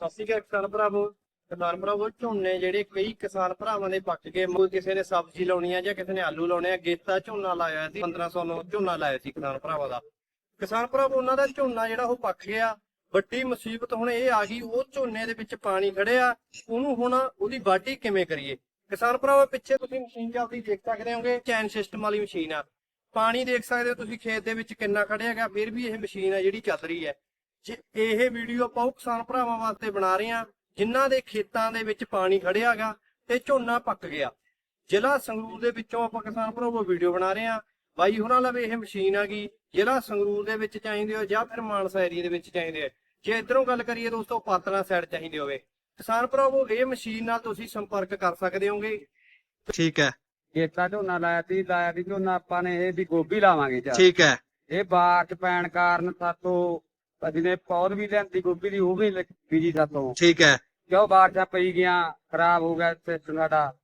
ਸਤਿ ਸ਼੍ਰੀ ਅਕਾਲ ਕਿਸਾਨ ਭਰਾਵੋ ਕਿਸਾਨ ਭਰਾਵੋ, ਝੋਨੇ ਜਿਹੜੇ ਕਈ ਕਿਸਾਨ ਭਰਾਵਾਂ ਦੇ ਪੱਕ ਗਏ ਕੋਈ ਕਿਸੇ ਨੇ ਸਬਜ਼ੀ ਲਾਉਣੀ ਆ ਜਾਂ ਕਿਸੇ ਨੇ ਆਲੂ ਲਾਉਣੇ ਆ, ਗੇਤਾ ਝੋਨਾ ਲਾਇਆ ਸੀ 1500 ਨੂੰ ਝੋਨਾ ਲਾਇਆ ਸੀ ਕਿਸਾਨ ਭਰਾਵਾਂ ਦਾ। ਕਿਸਾਨ ਭਰਾਵੋ, ਉਹਨਾਂ ਦਾ ਝੋਨਾ ਜਿਹੜਾ ਉਹ ਪੱਕ ਗਿਆ, ਵੱਡੀ ਮੁਸੀਬਤ ਹੁਣ ਇਹ ਆ ਗਈ, ਉਹ ਝੋਨੇ ਦੇ ਵਿੱਚ ਪਾਣੀ ਖੜਿਆ, ਉਹਨੂੰ ਹੁਣ ਉਹਦੀ ਵਾਢੀ ਕਿਵੇਂ ਕਰੀਏ? ਕਿਸਾਨ ਭਰਾਵੋ, ਪਿੱਛੇ ਤੁਸੀਂ ਮਸ਼ੀਨ ਚੱਲਦੀ ਦੇਖ ਸਕਦੇ ਹੋਗੇ, ਚੈਨ ਸਿਸਟਮ ਵਾਲੀ ਮਸ਼ੀਨ ਆ। ਪਾਣੀ ਦੇਖ ਸਕਦੇ ਹੋ ਤੁਸੀਂ, ਖੇਤ ਦੇ ਵਿੱਚ ਕਿੰਨਾ ਖੜਿਆ ਗਿਆ, ਫਿਰ ਵੀ ਇਹ ਮਸ਼ੀਨ ਆ ਜਿਹੜੀ ਚੱਲ ਰਹੀ ਹੈ। ਇਹ ਵੀਡੀਓ ਆਪਾਂ ਉਹ ਕਿਸਾਨ ਭਰਾਵਾਂ ਵਾਸਤੇ ਬਣਾ ਰਹੇ ਹਾਂ ਜਿਨ੍ਹਾਂ ਦੇ ਖੇਤਾਂ ਦੇ ਵਿੱਚ ਪਾਣੀ ਖੜਿਆਗਾ ਤੇ ਝੋਨਾ ਪੱਕ ਗਿਆ। ਜ਼ਿਲ੍ਹਾ ਸੰਗਰੂਰ ਦੇ ਵਿੱਚੋਂ ਆਪਾਂ ਕਿਸਾਨ ਭਰਾਵੋ ਵੀਡੀਓ ਬਣਾ ਰਹੇ ਹਾਂ। ਬਾਈ ਹੁਣਾਂ ਲਵੇ ਇਹ ਮਸ਼ੀਨ ਆਗੀ ਜ਼ਿਲ੍ਹਾ ਸੰਗਰੂਰ ਦੇ ਵਿੱਚ ਚਾਹੀਦੇ ਹੋ ਜਾਂ ਫਿਰ ਮਾਨਸਾ ਏਰੀਆ ਦੇ ਵਿੱਚ ਚਾਹੀਦੇ ਹੋ ਜੇ ਇਧਰੋਂ ਗੱਲ ਕਰੀਏ ਦੋਸਤੋ ਪਾਤਲਾ ਸਾਈਡ ਚਾਹੀਦੇ ਹੋਵੇ। ਕਿਸਾਨ ਭਰਾਵੋ ਇਹ ਮਸ਼ੀਨ ਨਾਲ ਤੁਸੀਂ ਸੰਪਰਕ ਕਰ ਸਕਦੇ ਹੋਗੇ। ਠੀਕ ਹੈ। ਖੇਤਾਂ ਝੋਨਾ ਲਾਇਆ ਤੀ ਲਾਇਆ ਤੀ ਝੋਨਾ ਆਪਾਂ ਨੇ ਇਹ ਵੀ ਗੋਭੀ ਲਾਵਾਂਗੇ ਚੱਲ ਠੀਕ ਹੈ। ਇਹ ਬਾਰਿਸ਼ ਪੈਣ ਕਾਰਨ ਸਾਤੋਂ ਜਿਹਨੇ ਪੌਦ ਵੀ ਲੈਂਦੀ ਗੋਭੀ ਦੀ ਉਹ ਵੀ ਬੀਜੀ ਸਾਤੋਂ ਠੀਕ ਹੈ। ਕਿਉਂ ਬਾਰਿਸ਼ਾਂ ਪਈ ਗਿਆ ਖਰਾਬ ਹੋ ਗਿਆ ਸਿਸਟਮ ਸਾਡਾ।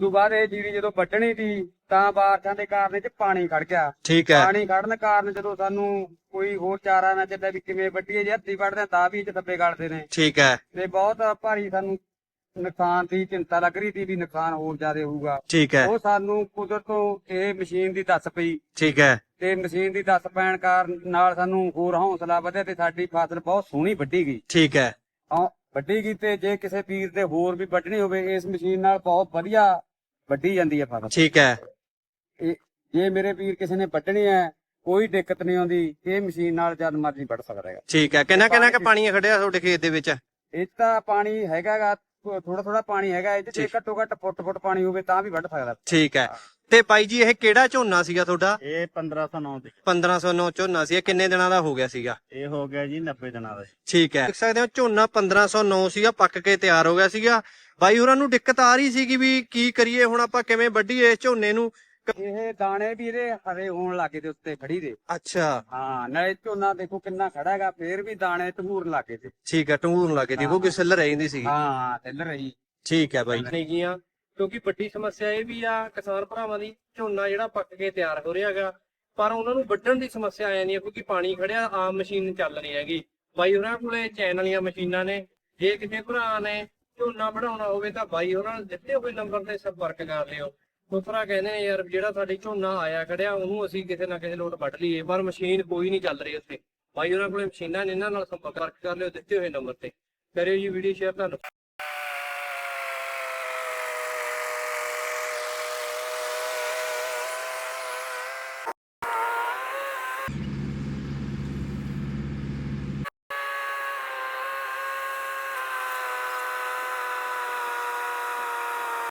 ਤੋਂ ਬਾਅਦ ਇਹ ਜੀਰੀ ਜਦੋਂ ਵੱਢਣੀ ਸੀ ਤਾਂ ਬਾਰਿਸ਼ਾਂ ਦੇ ਕਾਰਨ ਇਹ ਚ ਪਾਣੀ ਖੜ ਗਿਆ। ਠੀਕ ਹੈ। ਪਾਣੀ ਖੜਨ ਕਾਰਨ ਜਦੋਂ ਸਾਨੂੰ ਕੋਈ ਹੋਰ ਚਾਰਾ ਨਾ ਚੱਲਿਆ ਵੀ ਕਿਵੇਂ ਵੱਢੀਏ ਜੇ ਹੱਥੀ ਵੱਢਦੇ ਤਾਂ ਵੀ ਇਹ ਚ ਦੱਬੇ ਕੱਢਦੇ ਨੇ। ਠੀਕ ਹੈ। ਤੇ ਬਹੁਤ ਭਾਰੀ ਸਾਨੂੰ ਨੁਕਸਾਨ ਦੀ ਚਿੰਤਾ ਲੱਗ ਰਹੀ ਸੀ ਵੀ ਨੁਕਸਾਨ ਹੋਰ ਜ਼ਿਆਦਾ ਹੋਊਗਾ। ਠੀਕ ਹੈ। ਉਹ ਸਾਨੂੰ ਕੁਦਰਤੋਂ ਇਹ ਮਸ਼ੀਨ ਦੀ ਦੱਸ ਪਈ। ਠੀਕ ਹੈ। ਤੇ ਮਸ਼ੀਨ ਦੀ ਦੱਸ ਪੈਣ ਕਾਰਨ ਨਾਲ ਸਾਨੂੰ ਹੋਰ ਹੌਸਲਾ ਵਧਿਆ ਤੇ ਸਾਡੀ ਫਸਲ ਬਹੁਤ ਸੋਹਣੀ ਵੱਢੀ ਗਈ। ਠੀਕ ਹੈ। ਹਾਂ ਵੱਢੀ ਗਈ ਤੇ ਜੇ ਕਿਸੇ ਪੀਰ ਦੇ ਹੋਰ ਵੀ ਵੱਢਣੀ ਹੋਵੇ ਇਸ ਮਸ਼ੀਨ ਨਾਲ ਬਹੁਤ ਵਧੀਆ ਵੱਢੀ ਜਾਂਦੀ ਹੈ ਫਸਲ। ਠੀਕ ਹੈ। ਇਹ ਜੇ ਮੇਰੇ ਪੀਰ ਕਿਸੇ ਨੇ ਵੱਢਣੀ ਹੈ ਕੋਈ ਦਿੱਕਤ ਨਹੀਂ ਆਉਂਦੀ ਇਹ ਮਸ਼ੀਨ ਨਾਲ ਜਦ ਮਰਜ਼ੀ ਵੱਢ ਸਕਦਾ ਹੈਗਾ। ਠੀਕ ਹੈ। ਕਿੰਨਾ ਕਿੰਨਾ ਕ ਪਾਣੀ ਖੜਿਆ ਤੁਹਾਡੇ ਖੇਤ ਦੇ ਵਿੱਚ? ਇਹ ਤਾਂ ਪਾਣੀ ਹੈਗਾਗਾ ਥੋੜਾ ਥੋੜਾ ਪਾਣੀ ਹੈਗਾ ਇਹ 'ਚ ਜੇ ਠੀਕ। ਘੱਟੋ ਘੱਟ ਫੁੱਟ ਫੁੱਟ ਪਾਣੀ ਹੋਵੇ ਤਾਂ ਵੀ ਵੱਢ ਸਕਦਾ। ਠੀਕ ਹੈ। ਤੇ ਬਾਈ ਜੀ ਇਹ ਕਿਹੜਾ ਝੋਨਾ ਸੀਗਾ ਤੁਹਾਡਾ? ਇਹ 1509 ਦੀ। 1509 ਝੋਨਾ ਸੀ। ਇਹ ਕਿੰਨੇ ਦਿਨਾਂ ਦਾ ਹੋ ਗਿਆ ਸੀਗਾ? ਇਹ ਹੋ ਗਿਆ ਜੀ 90 ਦਿਨਾਂ ਦਾ। ਠੀਕ ਹੈ। ਦੇਖ ਸਕਦੇ ਹੋ ਝੋਨਾ 1509 ਸੀਗਾ ਪੱਕ ਕੇ ਤਿਆਰ ਹੋ ਗਿਆ ਸੀਗਾ। ਬਾਈ ਹੋਰਾਂ ਨੂੰ ਦਿੱਕਤ ਆ ਰਹੀ ਸੀਗੀ ਵੀ ਕੀ ਕਰੀਏ ਹੁਣ ਆਪਾਂ ਕਿਵੇਂ ਵੱਢੀਏ ਇਸ ਝੋਨੇ ਨੂੰ? ਇਹ ਦਾਣੇ ਵੀ ਇਹਦੇ ਹਰੇ ਹੋਣ ਲੱਗੇ ਤੇ ਉੱਤੇ ਖੜੀ ਦੇ। ਅੱਛਾ। ਹਾਂ ਨਾਲੇ ਝੋਨਾ ਦੇਖੋ ਕਿੰਨਾ ਖੜਾ ਹੈਗਾ ਫੇਰ ਵੀ ਦਾਣੇ ਧੂਰਨ ਲੱਗੇ ਤੇ ਠੀਕ ਹੈ ਟੰਗੂਰ ਲੱਗੇ ਦੀ ਉਹ ਕਿ ਸਿੱਲ ਰਹਿ ਜਾਂਦੀ ਸੀ ਹਾਂ ਤਿੱਲ ਰਹੀ। ਠੀਕ ਹੈ ਬਾਈ। ਨਹੀਂ ਗੀਆਂ ਕਿਉਂਕਿ ਵੱਡੀ ਸਮੱਸਿਆ ਇਹ ਵੀ ਆ ਕਿਸਾਨ ਭਰਾਵਾਂ ਦੀ ਝੋਨਾ ਜਿਹੜਾ ਪੱਕ ਕੇ ਤਿਆਰ ਹੋ ਰਿਹਾ ਹੈਗਾ ਪਰ ਉਹਨਾਂ ਨੂੰ ਵੱਢਣ ਦੀ ਸਮੱਸਿਆ ਆ ਜਾਂਦੀ ਹੈ ਕਿਉਂਕਿ ਪਾਣੀ ਖੜਿਆ ਆਮ ਮਸ਼ੀਨ ਚੱਲ ਰਹੀ ਹੈਗੀ। ਬਾਈ ਉਹਨਾਂ ਕੋਲੇ ਚੈਨ ਵਾਲੀਆਂ ਮਸ਼ੀਨਾਂ ਨੇ ਜੇ ਕਿਸੇ ਭਰਾ ਨੇ ਝੋਨਾ ਬਣਾਉਣਾ ਹੋਵੇ ਤਾਂ ਬਾਈ ਉਹਨਾਂ ਨੂੰ ਦਿੱਤੇ ਹੋਏ ਨੰਬਰ ਤੇ ਸੰਪਰਕ ਕਰ ਲਿਓ। ਕੋਈ ਕਹਿੰਦੇ ਨੇ ਯਾਰ ਜਿਹੜਾ ਸਾਡੇ ਝੋਨਾ ਆਇਆ ਖੜਿਆ, ਉਹਨੂੰ ਅਸੀਂ ਕਿਸੇ ਨਾ ਕਿਸੇ ਲੋਟ ਵੱਢ ਲਈਏ। ਪਰ ਮਸ਼ੀਨ ਕੋਈ ਨਹੀਂ ਚੱਲ ਰਹੀ ਉੱਥੇ। ਬਾਈ ਉਹਨਾਂ ਕੋਲੇ ਮਸ਼ੀਨਾਂ ਨੇ, ਇਹਨਾਂ ਨਾਲ ਸੰਪਰਕ ਕਰ ਲਿਓ, ਦਿੱਤੇ ਹੋਏ ਨੰਬਰ ਤੇ। ਕਰਿਓ ਜੀ ਵੀਡੀਓ ਸ਼ੇਅਰ ਤੁਹਾਨੂੰ